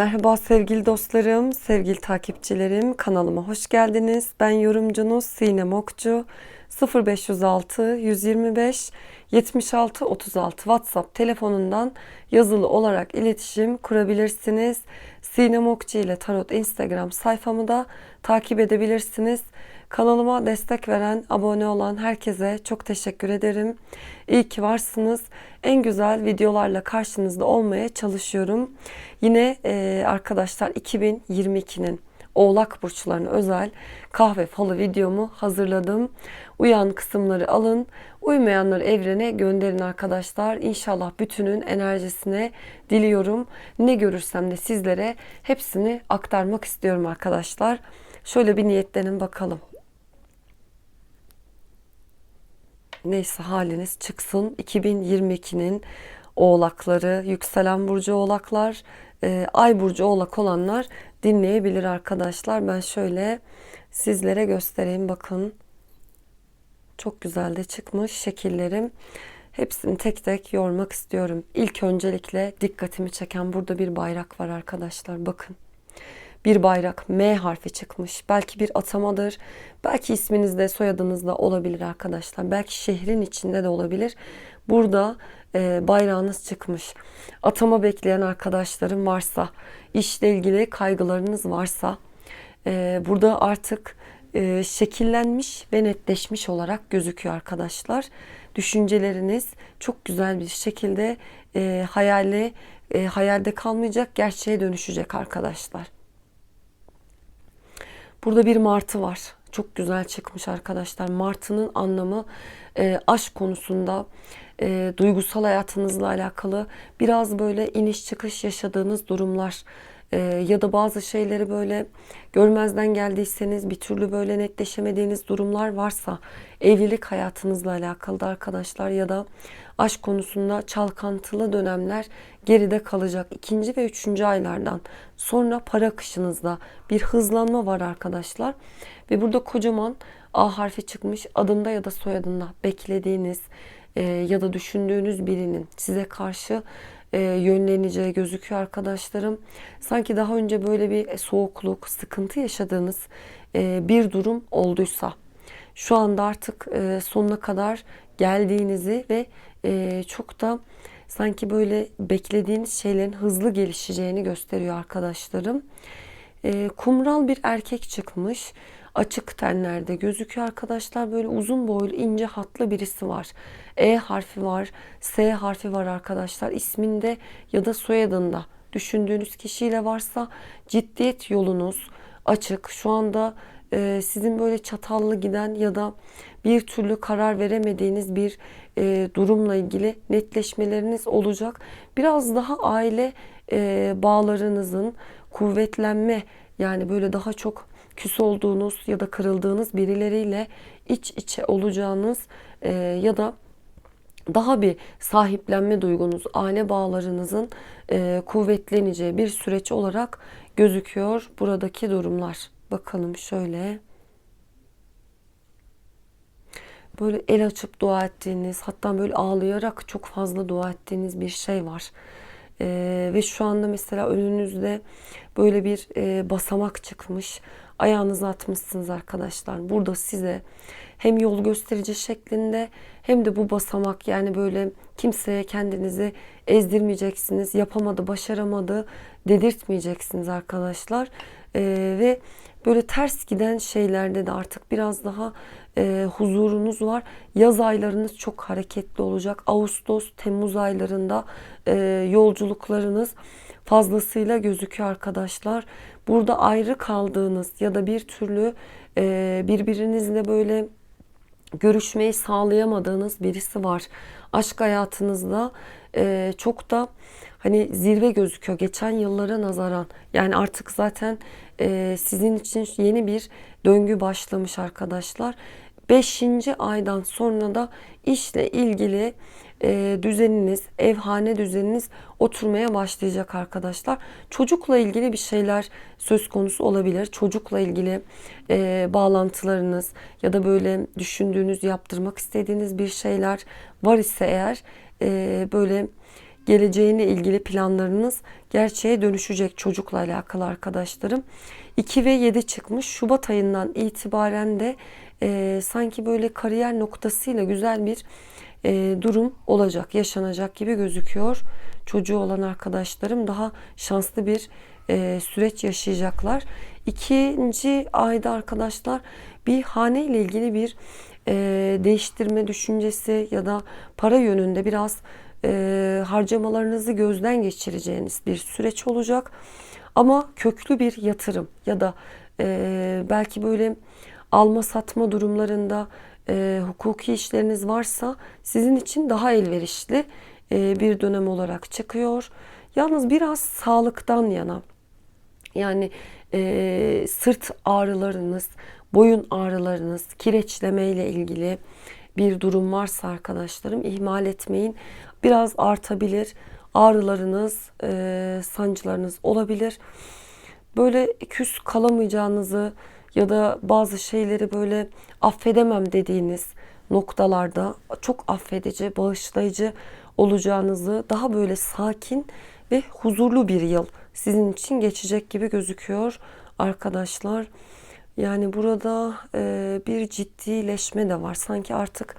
Merhaba sevgili dostlarım, sevgili takipçilerim. Kanalıma hoş geldiniz. Ben yorumcunuz Sinem Okçu. 0506 125 76 36 WhatsApp telefonundan yazılı olarak iletişim kurabilirsiniz. Sinem Okçu ile Tarot Instagram sayfamı da takip edebilirsiniz. Kanalıma destek veren, abone olan herkese çok teşekkür ederim. İyi ki varsınız. En güzel videolarla karşınızda olmaya çalışıyorum. Yine e, arkadaşlar 2022'nin Oğlak burçlarına özel kahve falı videomu hazırladım. Uyan kısımları alın, uymayanları evrene gönderin arkadaşlar. İnşallah bütünün enerjisine diliyorum. Ne görürsem de sizlere hepsini aktarmak istiyorum arkadaşlar. Şöyle bir niyetlenin bakalım. neyse haliniz çıksın. 2022'nin oğlakları, yükselen burcu oğlaklar, e, ay burcu oğlak olanlar dinleyebilir arkadaşlar. Ben şöyle sizlere göstereyim bakın. Çok güzel de çıkmış şekillerim. Hepsini tek tek yormak istiyorum. İlk öncelikle dikkatimi çeken burada bir bayrak var arkadaşlar. Bakın bir bayrak M harfi çıkmış. Belki bir atamadır. Belki isminizde soyadınızda olabilir arkadaşlar. Belki şehrin içinde de olabilir. Burada e, bayrağınız çıkmış. Atama bekleyen arkadaşlarım varsa, işle ilgili kaygılarınız varsa e, burada artık e, şekillenmiş ve netleşmiş olarak gözüküyor arkadaşlar. Düşünceleriniz çok güzel bir şekilde e, hayali e, hayalde kalmayacak, gerçeğe dönüşecek arkadaşlar. Burada bir martı var. Çok güzel çıkmış arkadaşlar. Martının anlamı e, aşk konusunda e, duygusal hayatınızla alakalı biraz böyle iniş çıkış yaşadığınız durumlar e, ya da bazı şeyleri böyle görmezden geldiyseniz bir türlü böyle netleşemediğiniz durumlar varsa evlilik hayatınızla alakalı da arkadaşlar ya da aşk konusunda çalkantılı dönemler geride kalacak. ikinci ve üçüncü aylardan sonra para akışınızda bir hızlanma var arkadaşlar. Ve burada kocaman A harfi çıkmış adında ya da soyadında beklediğiniz e, ya da düşündüğünüz birinin size karşı e, yönleneceği gözüküyor arkadaşlarım. Sanki daha önce böyle bir soğukluk, sıkıntı yaşadığınız e, bir durum olduysa şu anda artık e, sonuna kadar geldiğinizi ve e, çok da sanki böyle beklediğiniz şeylerin hızlı gelişeceğini gösteriyor arkadaşlarım. E, kumral bir erkek çıkmış. Açık tenlerde gözüküyor arkadaşlar. Böyle uzun boylu ince hatlı birisi var. E harfi var. S harfi var arkadaşlar. isminde ya da soyadında düşündüğünüz kişiyle varsa ciddiyet yolunuz açık. Şu anda e, sizin böyle çatallı giden ya da bir türlü karar veremediğiniz bir e, durumla ilgili netleşmeleriniz olacak. Biraz daha aile e, bağlarınızın kuvvetlenme yani böyle daha çok küs olduğunuz ya da kırıldığınız birileriyle iç içe olacağınız e, ya da daha bir sahiplenme duygunuz, aile bağlarınızın e, kuvvetleneceği bir süreç olarak gözüküyor buradaki durumlar. Bakalım şöyle. Böyle el açıp dua ettiğiniz, hatta böyle ağlayarak çok fazla dua ettiğiniz bir şey var. Ee, ve şu anda mesela önünüzde böyle bir e, basamak çıkmış. Ayağınızı atmışsınız arkadaşlar. Burada size hem yol gösterici şeklinde hem de bu basamak yani böyle kimseye kendinizi ezdirmeyeceksiniz. Yapamadı, başaramadı dedirtmeyeceksiniz arkadaşlar. Ee, ve böyle ters giden şeylerde de artık biraz daha e, huzurunuz var. Yaz aylarınız çok hareketli olacak. Ağustos, Temmuz aylarında e, yolculuklarınız fazlasıyla gözüküyor arkadaşlar. Burada ayrı kaldığınız ya da bir türlü e, birbirinizle böyle görüşmeyi sağlayamadığınız birisi var. Aşk hayatınızda e, çok da hani zirve gözüküyor geçen yıllara nazaran. Yani artık zaten e, sizin için yeni bir döngü başlamış arkadaşlar. Beşinci aydan sonra da işle ilgili e, düzeniniz, evhane düzeniniz oturmaya başlayacak arkadaşlar. Çocukla ilgili bir şeyler söz konusu olabilir. Çocukla ilgili e, bağlantılarınız ya da böyle düşündüğünüz, yaptırmak istediğiniz bir şeyler var ise eğer e, böyle geleceğine ilgili planlarınız gerçeğe dönüşecek çocukla alakalı arkadaşlarım. 2 ve 7 çıkmış. Şubat ayından itibaren de e, sanki böyle kariyer noktasıyla güzel bir e, durum olacak, yaşanacak gibi gözüküyor. Çocuğu olan arkadaşlarım daha şanslı bir e, süreç yaşayacaklar. İkinci ayda arkadaşlar bir hane ile ilgili bir e, değiştirme düşüncesi ya da para yönünde biraz e, harcamalarınızı gözden geçireceğiniz bir süreç olacak. Ama köklü bir yatırım ya da e, belki böyle alma satma durumlarında e, hukuki işleriniz varsa sizin için daha elverişli e, bir dönem olarak çıkıyor. Yalnız biraz sağlıktan yana yani e, sırt ağrılarınız, boyun ağrılarınız, kireçleme ile ilgili bir durum varsa arkadaşlarım ihmal etmeyin. Biraz artabilir. Ağrılarınız, e, sancılarınız olabilir. Böyle küs kalamayacağınızı ya da bazı şeyleri böyle affedemem dediğiniz noktalarda çok affedici, bağışlayıcı olacağınızı daha böyle sakin ve huzurlu bir yıl sizin için geçecek gibi gözüküyor arkadaşlar. Yani burada e, bir ciddileşme de var. Sanki artık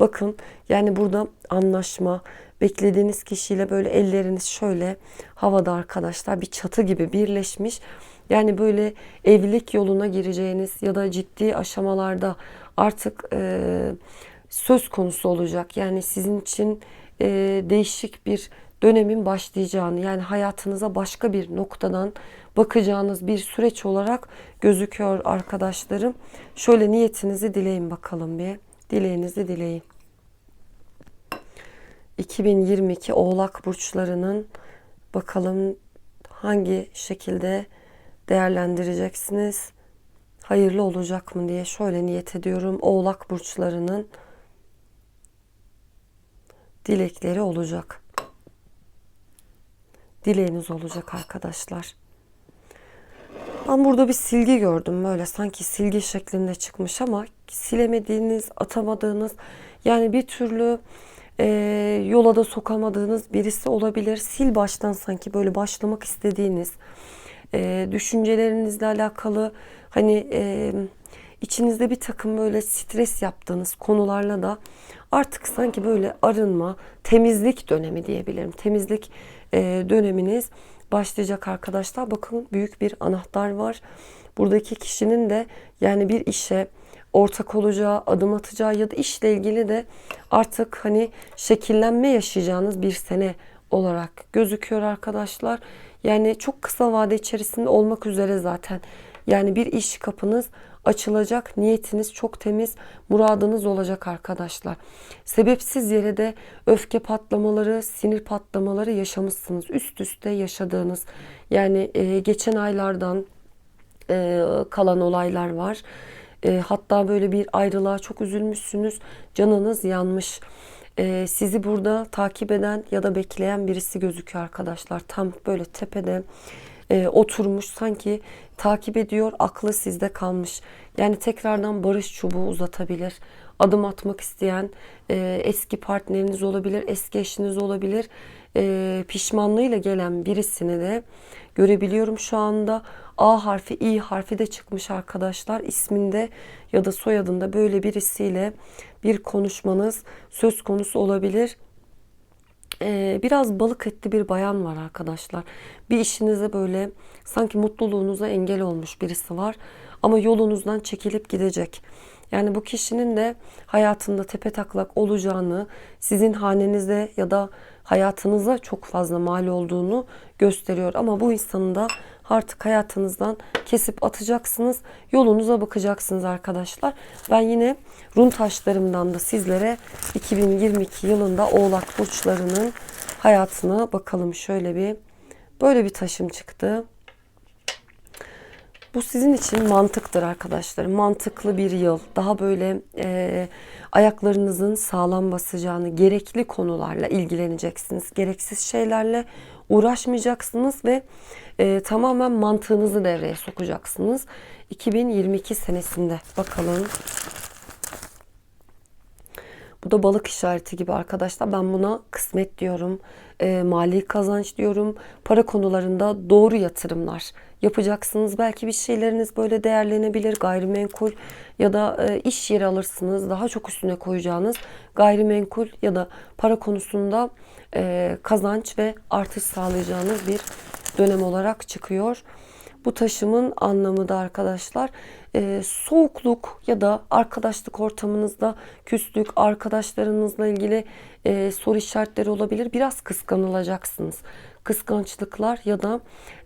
bakın yani burada anlaşma, beklediğiniz kişiyle böyle elleriniz şöyle havada arkadaşlar bir çatı gibi birleşmiş. Yani böyle evlilik yoluna gireceğiniz ya da ciddi aşamalarda artık e, söz konusu olacak. Yani sizin için e, değişik bir dönemin başlayacağını yani hayatınıza başka bir noktadan bakacağınız bir süreç olarak gözüküyor arkadaşlarım. Şöyle niyetinizi dileyin bakalım bir. Dileğinizi dileyin. 2022 Oğlak burçlarının bakalım hangi şekilde değerlendireceksiniz? Hayırlı olacak mı diye şöyle niyet ediyorum. Oğlak burçlarının dilekleri olacak. Dileğiniz olacak arkadaşlar. Ben burada bir silgi gördüm böyle sanki silgi şeklinde çıkmış ama silemediğiniz, atamadığınız yani bir türlü e, yola da sokamadığınız birisi olabilir. Sil baştan sanki böyle başlamak istediğiniz e, düşüncelerinizle alakalı hani e, içinizde bir takım böyle stres yaptığınız konularla da artık sanki böyle arınma, temizlik dönemi diyebilirim. Temizlik e, döneminiz başlayacak arkadaşlar. Bakın büyük bir anahtar var. Buradaki kişinin de yani bir işe ortak olacağı, adım atacağı ya da işle ilgili de artık hani şekillenme yaşayacağınız bir sene olarak gözüküyor arkadaşlar. Yani çok kısa vade içerisinde olmak üzere zaten. Yani bir iş kapınız açılacak. Niyetiniz çok temiz, muradınız olacak arkadaşlar. Sebepsiz yere de öfke patlamaları, sinir patlamaları yaşamışsınız. Üst üste yaşadığınız yani e, geçen aylardan e, kalan olaylar var. E, hatta böyle bir ayrılığa çok üzülmüşsünüz. Canınız yanmış. E, sizi burada takip eden ya da bekleyen birisi gözüküyor arkadaşlar. Tam böyle tepede e, oturmuş sanki takip ediyor aklı sizde kalmış. Yani tekrardan barış çubuğu uzatabilir. Adım atmak isteyen e, eski partneriniz olabilir, eski eşiniz olabilir. E, pişmanlığıyla gelen birisini de görebiliyorum şu anda. A harfi, İ harfi de çıkmış arkadaşlar. isminde ya da soyadında böyle birisiyle bir konuşmanız söz konusu olabilir. Ee, biraz balık etli bir bayan var arkadaşlar. Bir işinize böyle sanki mutluluğunuza engel olmuş birisi var. Ama yolunuzdan çekilip gidecek. Yani bu kişinin de hayatında tepe taklak olacağını, sizin hanenize ya da hayatınıza çok fazla mal olduğunu gösteriyor. Ama bu insanın da artık hayatınızdan kesip atacaksınız. Yolunuza bakacaksınız arkadaşlar. Ben yine run taşlarımdan da sizlere 2022 yılında Oğlak burçlarının hayatına bakalım. Şöyle bir böyle bir taşım çıktı. Bu sizin için mantıktır arkadaşlar. Mantıklı bir yıl. Daha böyle e, ayaklarınızın sağlam basacağını, gerekli konularla ilgileneceksiniz. Gereksiz şeylerle uğraşmayacaksınız ve e, tamamen mantığınızı devreye sokacaksınız. 2022 senesinde bakalım. Bu da balık işareti gibi arkadaşlar. Ben buna kısmet diyorum. e, mali kazanç diyorum. Para konularında doğru yatırımlar yapacaksınız. Belki bir şeyleriniz böyle değerlenebilir. Gayrimenkul ya da e, iş yeri alırsınız. Daha çok üstüne koyacağınız gayrimenkul ya da para konusunda e, kazanç ve artış sağlayacağınız bir dönem olarak çıkıyor. Bu taşımın anlamı da arkadaşlar e, soğukluk ya da arkadaşlık ortamınızda küslük, arkadaşlarınızla ilgili soru işaretleri olabilir. Biraz kıskanılacaksınız. Kıskançlıklar ya da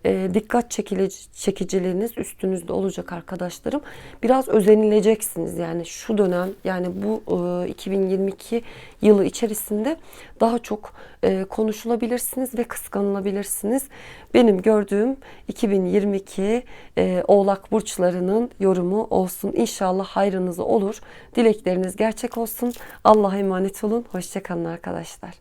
e, dikkat çekile- çekiciliğiniz üstünüzde olacak arkadaşlarım. Biraz özenileceksiniz yani şu dönem yani bu e, 2022 yılı içerisinde daha çok e, konuşulabilirsiniz ve kıskanılabilirsiniz. Benim gördüğüm 2022 e, Oğlak burçlarının yorumu olsun. İnşallah hayrınız olur. Dilekleriniz gerçek olsun. Allah'a emanet olun. Hoşçakalın arkadaşlar.